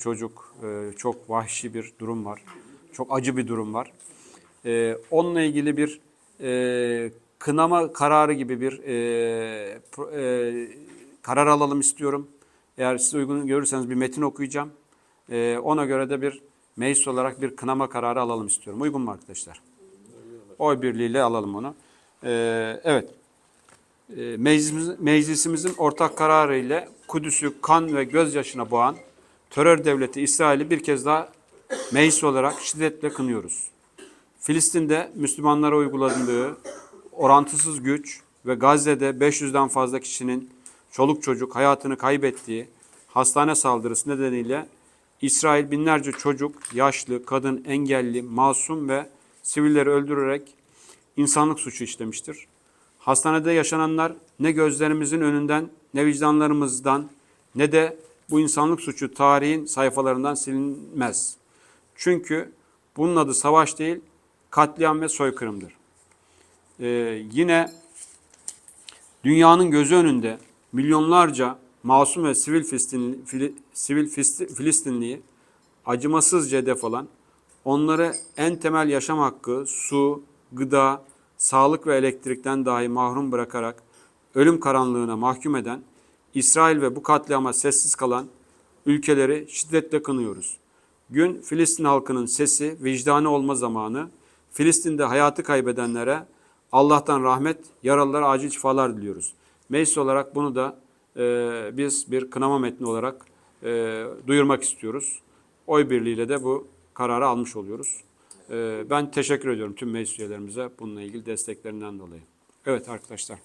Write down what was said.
çocuk, e, çok vahşi bir durum var. Çok acı bir durum var. E, onunla ilgili bir e, kınama kararı gibi bir e, karar alalım istiyorum. Eğer siz uygun görürseniz bir metin okuyacağım. Ona göre de bir meclis olarak bir kınama kararı alalım istiyorum. Uygun mu arkadaşlar? Oy birliğiyle alalım onu. Evet. Meclisimiz- meclisimizin ortak kararı ile Kudüs'ü kan ve gözyaşına boğan terör devleti İsrail'i bir kez daha meclis olarak şiddetle kınıyoruz. Filistin'de Müslümanlara uyguladığı orantısız güç ve Gazze'de 500'den fazla kişinin çoluk çocuk hayatını kaybettiği hastane saldırısı nedeniyle İsrail binlerce çocuk, yaşlı, kadın, engelli, masum ve sivilleri öldürerek insanlık suçu işlemiştir. Hastanede yaşananlar ne gözlerimizin önünden ne vicdanlarımızdan ne de bu insanlık suçu tarihin sayfalarından silinmez. Çünkü bunun adı savaş değil, katliam ve soykırımdır. Ee, yine dünyanın gözü önünde milyonlarca masum ve sivil Filistinli, Fili- sivil Filistinliyi acımasızca hedef alan, onları en temel yaşam hakkı, su, gıda, sağlık ve elektrikten dahi mahrum bırakarak ölüm karanlığına mahkum eden, İsrail ve bu katliama sessiz kalan ülkeleri şiddetle kınıyoruz. Gün Filistin halkının sesi, vicdanı olma zamanı. Filistin'de hayatı kaybedenlere Allah'tan rahmet, yaralılara acil şifalar diliyoruz. Meclis olarak bunu da e, biz bir kınama metni olarak e, duyurmak istiyoruz. Oy birliğiyle de bu kararı almış oluyoruz. E, ben teşekkür ediyorum tüm meclis üyelerimize bununla ilgili desteklerinden dolayı. Evet arkadaşlar.